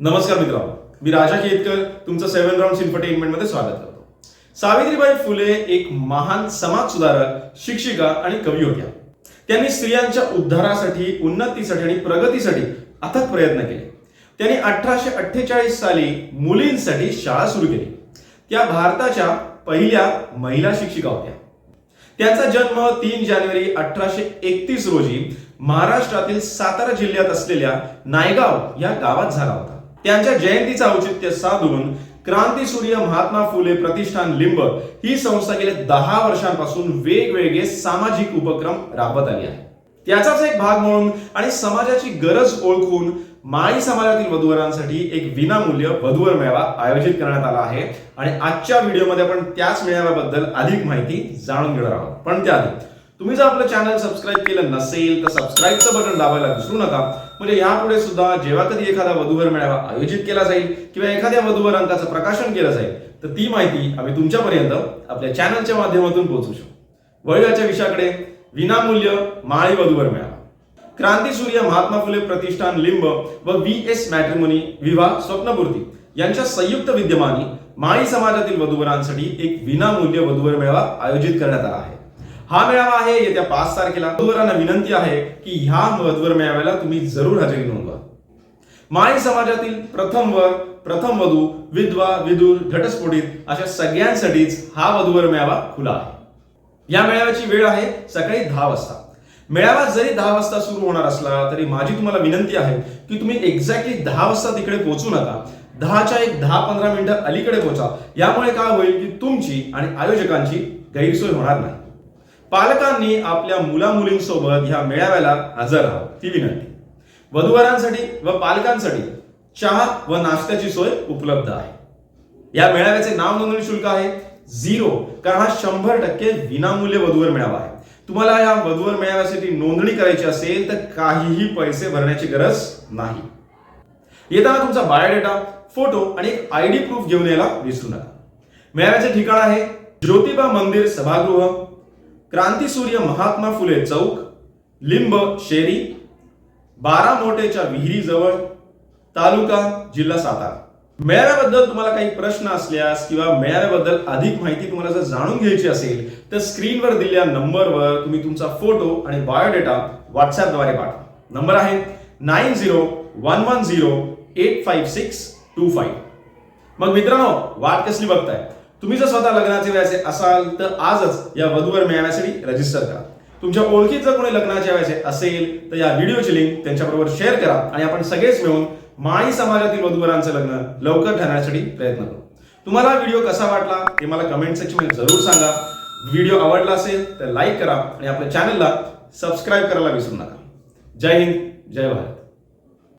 नमस्कार मित्रांनो. मी राजा केतकर तुमचं सेव्हन राऊंड इन्फरटेनमेंटमध्ये स्वागत करतो. सावित्रीबाई फुले एक महान समाज सुधारक शिक्षिका आणि कवी होत्या. त्यांनी स्त्रियांच्या उद्धारासाठी उन्नतीसाठी आणि प्रगतीसाठी अथक प्रयत्न केले. त्यांनी अठराशे अठ्ठेचाळीस साली मुलींसाठी शाळा सुरू केली. त्या भारताच्या पहिल्या महिला शिक्षिका होत्या. त्यांचा जन्म तीन जानेवारी अठराशे एकतीस रोजी महाराष्ट्रातील सातारा जिल्ह्यात असलेल्या नायगाव या गावात झाला होता. त्यांच्या जयंतीचं औचित्य साधून क्रांती सूर्य महात्मा फुले प्रतिष्ठान लिंब ही संस्था गेल्या दहा वर्षांपासून वेगवेगळे सामाजिक उपक्रम राबवत आली आहे. त्याचाच एक भाग म्हणून आणि समाजाची गरज ओळखून माळी समाजातील वधूवरांसाठी एक विनामूल्य वधूवर मेळावा आयोजित करण्यात आला आहे. आणि आजच्या व्हिडिओमध्ये आपण त्याच मेळाव्याबद्दल अधिक माहिती जाणून घेणार आहोत. पण त्याआधी तुम्ही जर आपलं चॅनल सबस्क्राईब केलं नसेल तर सबस्क्राईबचं बटन दाबायला विसरू नका. म्हणजे यापुढे सुद्धा जेव्हा कधी एखादा वधूवर मेळावा आयोजित केला जाईल किंवा एखाद्या वधूवर अंकाचं प्रकाशन केलं जाईल तर ती माहिती आम्ही तुमच्यापर्यंत आपल्या चॅनलच्या माध्यमातून पोहोचू शकतो वळगाच्या विषयाकडे विनामूल्य माळी वधूवर मेळावा. क्रांतीसूर्य महात्मा फुले प्रतिष्ठान लिंब व व्ही एस मॅट्रिमोनी विवाह स्वप्नपूर्ती यांच्या संयुक्त विद्यमानी माळी समाजातील वधूवरांसाठी एक विनामूल्य वधूवर मेळावा आयोजित करण्यात आला आहे. हा मेळावा आहे येत्या पाच तारखेला. वधूवरांना विनंती आहे की ह्या वधूवर मेळाव्याला तुम्ही जरूर हजेरी नोंदवा. माळी समाजातील प्रथम वर प्रथम वधू विधवा विदूर घटस्फोटित अशा सगळ्यांसाठीच हा वधूवर मेळावा खुला आहे. या मेळाव्याची वेळ आहे सकाळी दहा वाजता. मेळावा जरी दहा वाजता सुरू होणार असला तरी माझी तुम्हाला विनंती आहे की तुम्ही एक्झॅक्टली दहा वाजता तिकडे पोहोचू नका. दहाच्या एक दहा पंधरा मिनिटं अलीकडे पोहोचा. यामुळे काय होईल की तुमची आणि आयोजकांची गैरसोय होणार नाही. पालकांनी आपल्या मुला मुलींसोबत ह्या मेळाव्याला हजर राहावं ती विनंती. वधूवरांसाठी व पालकांसाठी चहा व नाश्त्याची सोय उपलब्ध आहे. या मेळाव्याचे नाव नोंदणी शुल्क आहे झिरो कारण हा शंभर टक्के विनामूल्य वधूवर मेळावा आहे. तुम्हाला या वधूवर मेळाव्यासाठी नोंदणी करायची असेल तर काहीही पैसे भरण्याची गरज नाही. येताना तुमचा बायोडेटा फोटो आणि एक आय डी प्रूफ घेऊन यायला विसरू नका. मेळाव्याचे ठिकाण आहे ज्योतिबा मंदिर सभागृह क्रांतीसूर्य महात्मा फुले चौक लिंब शेरी बारा मोठेच्या विहिरीजवळ तालुका जिल्हा सातारा. मेळाव्याबद्दल तुम्हाला काही प्रश्न असल्यास किंवा मेळाव्याबद्दल अधिक माहिती तुम्हाला जर जाणून घ्यायची असेल तर स्क्रीनवर दिलेल्या नंबरवर तुम्ही तुमचा फोटो आणि बायोडेटा व्हॉट्सअपद्वारे पाठवा. नंबर आहे nine zero one one zero eight five six two five. मग मित्रांनो वाट कसली बघताय? तुम्ही जर स्वतः लग्नाचे व्यायचे असाल तर आजच या वधूवर मिळण्यासाठी रजिस्टर करा. तुमच्या ओळखीत जर कोणी लग्नाचे व्यायचे असेल तर या व्हिडिओची लिंक त्यांच्याबरोबर शेअर करा आणि आपण सगळेच मिळून माळी समाजातील वधूवरांचं लग्न लवकर ठरण्यासाठी प्रयत्न करू. तुम्हाला व्हिडिओ कसा वाटला हे मला कमेंट सेक्शनमध्ये जरूर सांगा. व्हिडिओ आवडला असेल तर लाईक करा आणि आपल्या चॅनलला सबस्क्राईब करायला विसरू नका. जय हिंद जय भारत.